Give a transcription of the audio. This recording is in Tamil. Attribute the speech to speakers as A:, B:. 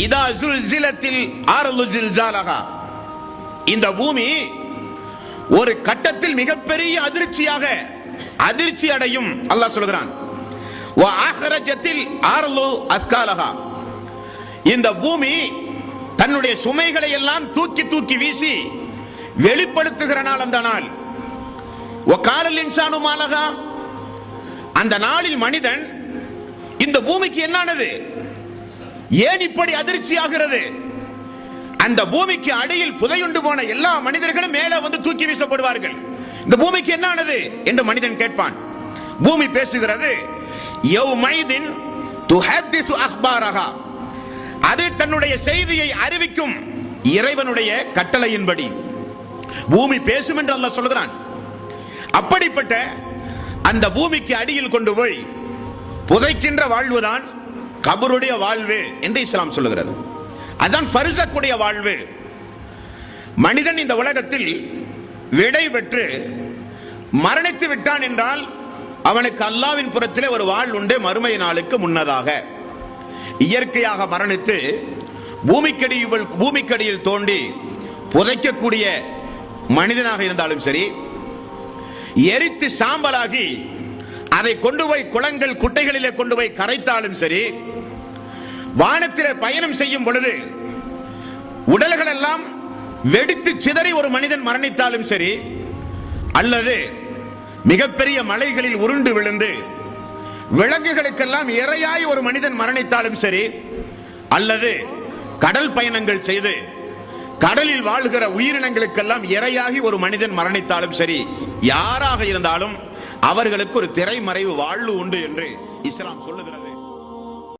A: இதா ஜுல்சிலத்தில் ஆரலு ஜில்ஜாலகா இந்த பூமி ஒரு கட்டத்தில் மிகப்பெரிய அதிர்ச்சியாக அதிர்ச்சி அடையும் அல்லாஹ் சொல்கிறான். ஆரலு அஸ்காலகா இந்த பூமி தன்னுடைய சுமைகளை எல்லாம் தூக்கி தூக்கி வீசி வெளிப்படுத்துகிற நாள் அந்த நாள். ஒ காலல் இன்சானு அந்த நாளில் மனிதன் இந்த பூமிக்கு என்னானது? ஏன் இப்படி அதிர்ச்சி ஆகிறது அந்த பூமிக்கு அடியில் புதையுண்டு போன எல்லா மனிதர்களும் மேலே வந்து தூக்கி வீசப்படுவார்கள். இந்த பூமிக்கு என்ன ஆனது? என்று மனிதன் கேட்பான். பூமி பேசுகிறது யௌமைதின் துஹத்திசு அக்பாரஹா அது தன்னுடைய செய்தியை அறிவிக்கும் இறைவனுடைய கட்டளையின்படி. பூமி பேசும் என்று அல்லாஹ் சொல்கிறான் அப்படிப்பட்ட அந்த பூமிக்கு அடியில் கொண்டு போய் புதைக்கின்ற வாழ்வுதான் கபருடைய வாழ்வு என்று இஸ்லாம் சொல்லுகிறது. அதான் ஃபர்சக்குடைய வாழ்வு. மனிதன் இந்த உலகத்தில் விடை பெற்று மரணித்து விட்டான் என்றால் அவனுக்கு அல்லாவின் புறத்திலே ஒரு வாழ் உண்டு மறுமை நாளுக்கு முன்னதாக. இயற்கையாக மரணித்து பூமிக்கடியில் பூமிக்கடியில் தோண்டி புதைக்கக்கூடிய மனிதனாக இருந்தாலும் சரி எரித்து சாம்பலாகி அதை கொண்டு போய் குளங்கள் குட்டைகளிலே கொண்டு போய் கரைத்தாலும் சரி வானத்திலே பயணம் செய்யும் பொழுது உடல்கள் எல்லாம் வெடித்து சிதறி ஒரு மனிதன் மரணித்தாலும் சரி அல்லது மிகப்பெரிய மலைகளில் உருண்டு விழுந்து விலங்குகளுக்கெல்லாம் இரையாய் ஒரு மனிதன் மரணித்தாலும் சரி அல்லது கடல் பயணங்கள் செய்து கடலில் வாழ்கிற உயிரினங்களுக்கெல்லாம் இரையாகி ஒரு மனிதன் மரணித்தாலும் சரி யாராக இருந்தாலும் அவர்களுக்கு ஒரு திரைமறைவு வாழ்வு உண்டு என்று இஸ்லாம் சொல்லுகிறது.